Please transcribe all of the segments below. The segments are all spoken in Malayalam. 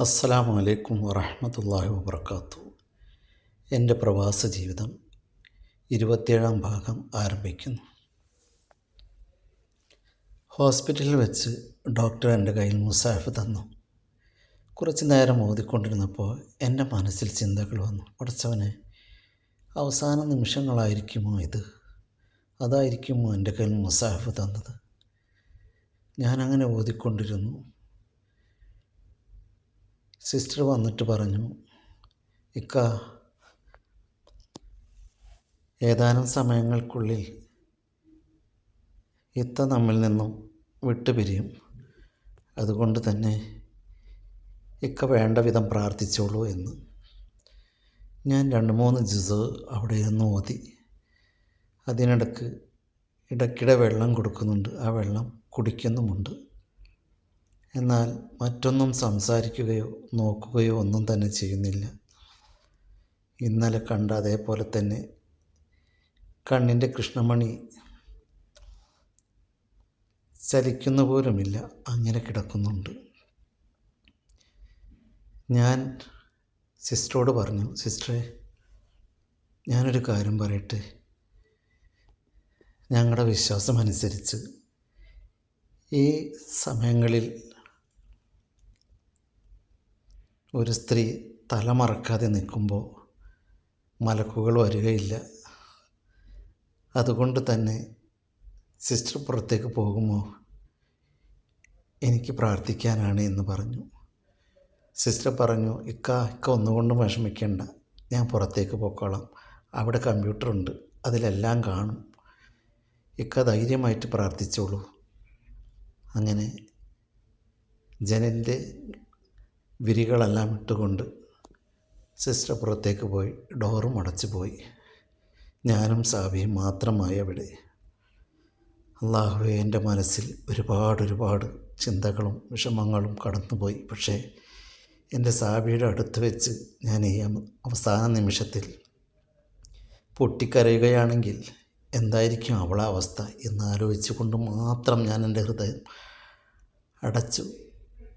അസ്സലാമു അലൈക്കും വറഹമത്തല്ലാഹി വബർക്കാത്തു എന്റെ പ്രവാസ ജീവിതം ഇരുപത്തിയേഴാം ഭാഗം ആരംഭിക്കുന്നു. ഹോസ്പിറ്റലിൽ വെച്ച് ഡോക്ടർ എന്റെ കയ്യിൽ മുസാഫ് തന്നു. കുറച്ച് നേരം ഓതിക്കൊണ്ടിരുന്നപ്പോൾ എന്റെ മനസ്സിൽ ചിന്തകൾ വന്നു. പഠിച്ചവനെ അവസാന നിമിഷങ്ങളായിരിക്കുമോ ഇത്? അതായിരിക്കുമോ എന്റെ കയ്യിൽ മുസാഫ് തന്നത്? ഞാനങ്ങനെ ഓതിക്കൊണ്ടിരുന്നു. സിസ്റ്റർ വന്നിട്ട് പറഞ്ഞു ഇക്ക ഏതാനും സമയങ്ങൾക്കുള്ളിൽ ഇത്ത നമ്മിൽ നിന്നും വിട്ടുപിരിയും. അതുകൊണ്ട് തന്നെ ഇക്ക വേണ്ട വിധം പ്രാർത്ഥിച്ചോളൂ എന്ന്. ഞാൻ രണ്ട് മൂന്ന് ജിസ് അവിടെ നിന്ന് ഓതി. അതിനിടക്ക് ഇടയ്ക്കിടെ വെള്ളം കൊടുക്കുന്നുണ്ട്. ആ വെള്ളം കുടിക്കുന്നുമുണ്ട്. എന്നാൽ മറ്റൊന്നും സംസാരിക്കുകയോ നോക്കുകയോ ഒന്നും തന്നെ ചെയ്യുന്നില്ല. ഇന്നലെ കണ്ട അതേപോലെ തന്നെ കണ്ണിന്റെ കൃഷ്ണമണി ചലിക്കുന്ന പോലുമില്ല അങ്ങനെ കിടക്കുന്നുണ്ട്. ഞാൻ സിസ്റ്ററോട് പറഞ്ഞു സിസ്റ്ററെ ഞാനൊരു കാര്യം പറയട്ടെ? ഞങ്ങളുടെ വിശ്വാസം അനുസരിച്ച് ഈ സമയങ്ങളിൽ ഒരു സ്ത്രീ തലമറക്കാതെ നിൽക്കുമ്പോൾ മലക്കുകൾ വരികയില്ല. അതുകൊണ്ട് തന്നെ സിസ്റ്റർ പുറത്തേക്ക് പോകുമോ? എനിക്ക് പ്രാർത്ഥിക്കാനാണ് എന്ന് പറഞ്ഞു. സിസ്റ്റർ പറഞ്ഞു ഇക്ക ഇക്ക ഒന്നുകൊണ്ടും വിഷമിക്കേണ്ട. ഞാൻ പുറത്തേക്ക് പോക്കോളാം. അവിടെ കമ്പ്യൂട്ടറുണ്ട്. അതിലെല്ലാം കാണും. ഇക്ക ധൈര്യമായിട്ട് പ്രാർത്ഥിച്ചോളൂ. അങ്ങനെ ജനലിന്റെ വിരികളെല്ലാം ഇട്ടുകൊണ്ട് സിസ്റ്റർ പുറത്തേക്ക് പോയി. ഡോറും അടച്ചു പോയി. ഞാനും സാബിയും മാത്രമായി അവിടെ. അള്ളാഹുവെ എന്റെ മനസ്സിൽ ഒരുപാട് ഒരുപാട് ചിന്തകളും വിഷമങ്ങളും കടന്നുപോയി. പക്ഷേ എന്റെ സാബിയുടെ അടുത്ത് വെച്ച് ഞാൻ ഈ അവസാന നിമിഷത്തിൽ പൊട്ടിക്കരയുകയാണെങ്കിൽ എന്തായിരിക്കും അവളെ അവസ്ഥ എന്നാലോചിച്ചു കൊണ്ട് മാത്രം ഞാൻ എന്റെ ഹൃദയം അടച്ചു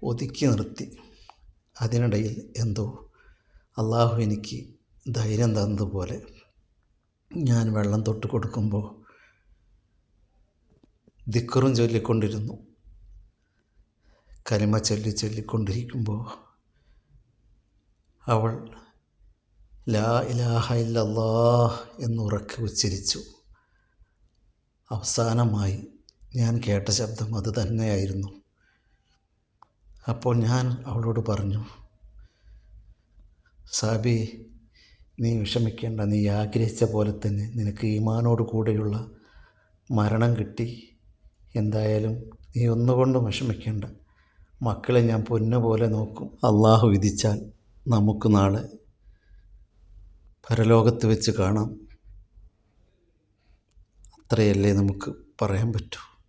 ഒതുക്കി നിർത്തി. അതിനിടയിൽ എന്തോ അള്ളാഹു എനിക്ക് ധൈര്യം തന്നതുപോലെ ഞാൻ വെള്ളം തൊട്ട് കൊടുക്കുമ്പോൾ ദിക്കറും ചൊല്ലിക്കൊണ്ടിരുന്നു. കലിമ ചൊല്ലി ചൊല്ലിക്കൊണ്ടിരിക്കുമ്പോൾ അവൾ ലാ ഇലാഹ ഇല്ലല്ലാ എന്നുറക്കി ഉച്ചരിച്ചു. അവസാനമായി ഞാൻ കേട്ട ശബ്ദം അത് തന്നെയായിരുന്നു. അപ്പോൾ ഞാൻ അവളോട് പറഞ്ഞു സാബി നീ വിഷമിക്കേണ്ട. നീ ആഗ്രഹിച്ച പോലെ തന്നെ നിനക്ക് ഈമാനോട് കൂടെയുള്ള മരണം കിട്ടി. എന്തായാലും നീ ഒന്നുകൊണ്ടും വിഷമിക്കേണ്ട. മക്കളെ ഞാൻ പൊന്നു പോലെ നോക്കും. അള്ളാഹു വിധിച്ചാൽ നമുക്ക് നാളെ പരലോകത്ത് വെച്ച് കാണാം. അത്രയല്ലേ നമുക്ക് പറയാൻ പറ്റൂ.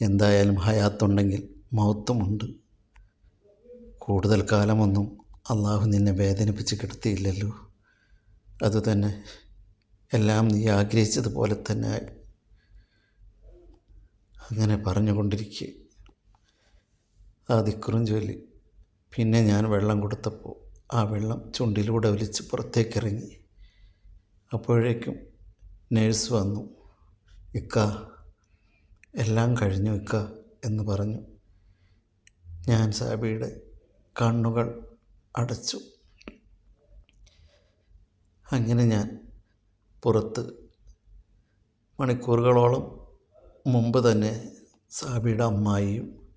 എന്തായാലും ഹയാത്തുണ്ടെങ്കിൽ മൗത്തുമുണ്ട്. കൂടുതൽ കാലമൊന്നും അള്ളാഹു നിന്നെ വേദനിപ്പിച്ച് കിടത്തിയില്ലല്ലോ. അതുതന്നെ എല്ലാം നീ ആഗ്രഹിച്ചതുപോലെ തന്നെ അങ്ങനെ പറഞ്ഞുകൊണ്ടിരിക്കെ. ആ ദിക്കുറും ചൊല്ലി. പിന്നെ ഞാൻ വെള്ളം കൊടുത്തപ്പോൾ ആ വെള്ളം ചുണ്ടിലൂടെ ഒലിച്ച് പുറത്തേക്കിറങ്ങി. അപ്പോഴേക്കും നേഴ്സ് വന്നു. ഇക്ക എല്ലാം കഴിഞ്ഞു ഇക്ക എന്ന് പറഞ്ഞു. ഞാൻ സാബിയുടെ കണ്ണുകൾ അടച്ചു. അങ്ങനെ ഞാൻ പുറത്ത് മണിക്കൂറുകളോളം മുമ്പ് തന്നെ സാബിയുടെ അമ്മായിയും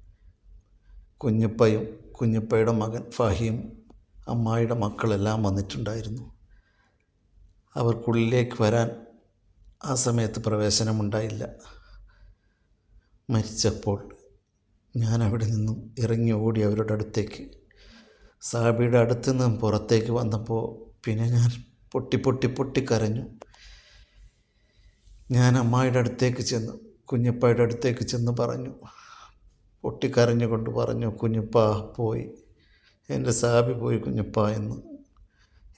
കുഞ്ഞുപ്പയും കുഞ്ഞുപ്പയുടെ മകൻ ഫാഹിയും അമ്മായിയുടെ മക്കളെല്ലാം വന്നിട്ടുണ്ടായിരുന്നു. അവർക്കുള്ളിലേക്ക് വരാൻ ആ സമയത്ത് പ്രവേശനമുണ്ടായില്ല. മരിച്ചപ്പോൾ ഞാൻ അവിടെ നിന്നും ഇറങ്ങി ഓടി അവരുടെ അടുത്തേക്ക് സാബിയുടെ അടുത്ത് നിന്നും പുറത്തേക്ക് വന്നപ്പോൾ പിന്നെ ഞാൻ പൊട്ടി പൊട്ടി പൊട്ടി കരഞ്ഞു. ഞാൻ അമ്മായിയുടെ അടുത്തേക്ക് ചെന്നു കുഞ്ഞപ്പയുടെ അടുത്തേക്ക് ചെന്ന് പറഞ്ഞു. പൊട്ടിക്കരഞ്ഞുകൊണ്ട് പറഞ്ഞു കുഞ്ഞപ്പ പോയി. എന്റെ സാബി പോയി കുഞ്ഞപ്പ എന്ന്.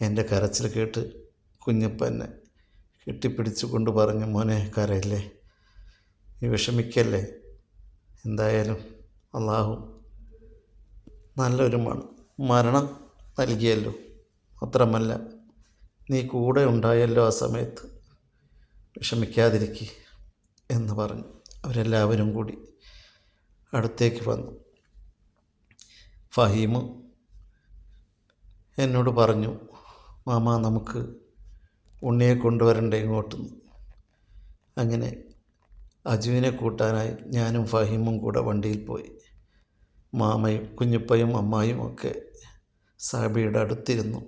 എന്റെ കരച്ചിൽ കേട്ട് കുഞ്ഞപ്പ എന്നെ കെട്ടിപ്പിടിച്ചു കൊണ്ട് പറഞ്ഞു മോനെ കരയില്ലേ? നീ വിഷമിക്കല്ലേ? എന്തായാലും അള്ളാഹു നല്ലൊരു മൺ മരണം നൽകിയല്ലോ. മാത്രമല്ല നീ കൂടെ ഉണ്ടായല്ലോ ആ സമയത്ത്. വിഷമിക്കാതിരിക്കുക എന്ന് പറഞ്ഞു. അവരെല്ലാവരും കൂടി അടുത്തേക്ക് വന്നു. ഫഹീം എന്നോട് പറഞ്ഞു മാമ നമുക്ക് ഉണ്ണിയെ കൊണ്ടുവരണ്ടേ ഇങ്ങോട്ടുനിന്ന് അങ്ങനെ അജുവിനെ കൂട്ടാനായി ഞാനും ഫഹീമും കൂടെ വണ്ടിയിൽ പോയി. മാമയും കുഞ്ഞിപ്പയും അമ്മായും ഒക്കെ സാബിയുടെ അടുത്തിരുന്നു.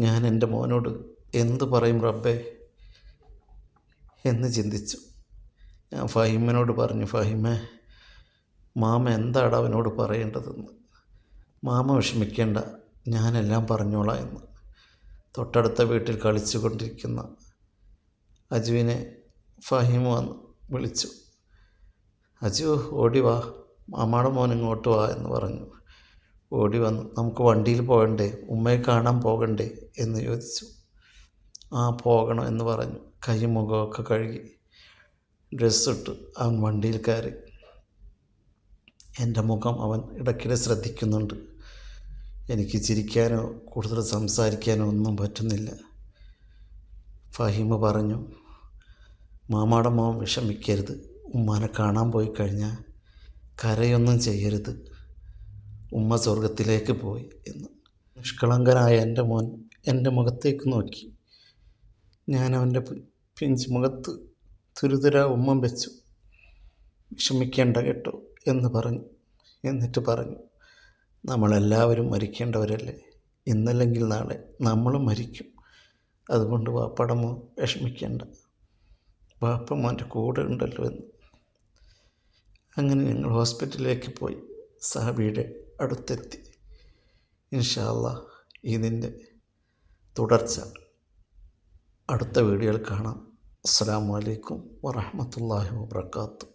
ഞാൻ എന്റെ മോനോട് എന്തു പറയും റബ്ബേ? എന്ന് ചിന്തിച്ചു. ഞാൻ ഫഹീമിനോട് പറഞ്ഞു ഫഹീമേ മാമ എന്താണ് അവനോട് പറയേണ്ടതെന്ന്? മാമ വിഷമിക്കേണ്ട ഞാനെല്ലാം പറഞ്ഞോളാം എന്ന്. തൊട്ടടുത്ത വീട്ടിൽ കളിച്ചു കൊണ്ടിരിക്കുന്ന അജുവിനെ ഫഹീമ വന്ന് വിളിച്ചു. അജു ഓടി വാ. മാമാടെ മോൻ ഇങ്ങോട്ട് വാ എന്ന് പറഞ്ഞു. ഓടി വന്നു. നമുക്ക് വണ്ടിയിൽ പോകണ്ടേ? ഉമ്മയെ കാണാൻ പോകണ്ടേ? എന്ന് ചോദിച്ചു. ആ പോകണം എന്ന് പറഞ്ഞു. കൈ മുഖമൊക്കെ കഴുകി ഡ്രസ്സിട്ട് അവൻ വണ്ടിയിൽ കയറി. എന്റെ മുഖം അവൻ ഇടയ്ക്കിടെ ശ്രദ്ധിക്കുന്നുണ്ട്. എനിക്ക് ചിരിക്കാനോ കൂടുതൽ സംസാരിക്കാനോ ഒന്നും പറ്റുന്നില്ല. ഫഹീമ് പറഞ്ഞു. മാമാടെ മോൻ വിഷമിക്കരുത്. ഉമ്മാനെ കാണാൻ പോയി കഴിഞ്ഞാൽ കരയൊന്നും ചെയ്യരുത്. ഉമ്മ സ്വർഗത്തിലേക്ക് പോയി എന്ന്. നിഷ്കളങ്കനായ എന്റെ മോൻ എന്റെ മുഖത്തേക്ക് നോക്കി. ഞാൻ അവന്റെ പിഞ്ച് മുഖത്ത് തുരുതുര ഉമ്മം വെച്ചു. വിഷമിക്കേണ്ട കേട്ടോ എന്ന് പറഞ്ഞു. എന്നിട്ട് പറഞ്ഞു നമ്മളെല്ലാവരും മരിക്കേണ്ടവരല്ലേ? ഇന്നല്ലെങ്കിൽ നാളെ നമ്മളും മരിക്കും. അതുകൊണ്ട് വാപ്പടമോ വിഷമിക്കേണ്ട. വാപ്പ മോന്റെ കൂടെ ഉണ്ടല്ലോ എന്ന്. അങ്ങനെ ഞങ്ങൾ ഹോസ്പിറ്റലിലേക്ക് പോയി. സഹബിയുടെ അടുത്തെത്തി. ഇൻഷാല്ല ഇതിന്റെ തുടർച്ച. അടുത്ത വീഡിയോയിൽ കാണാം. അസ്സാം വലൈക്കും വറഹമത്തല്ലാഹി വാബർക്കാത്തു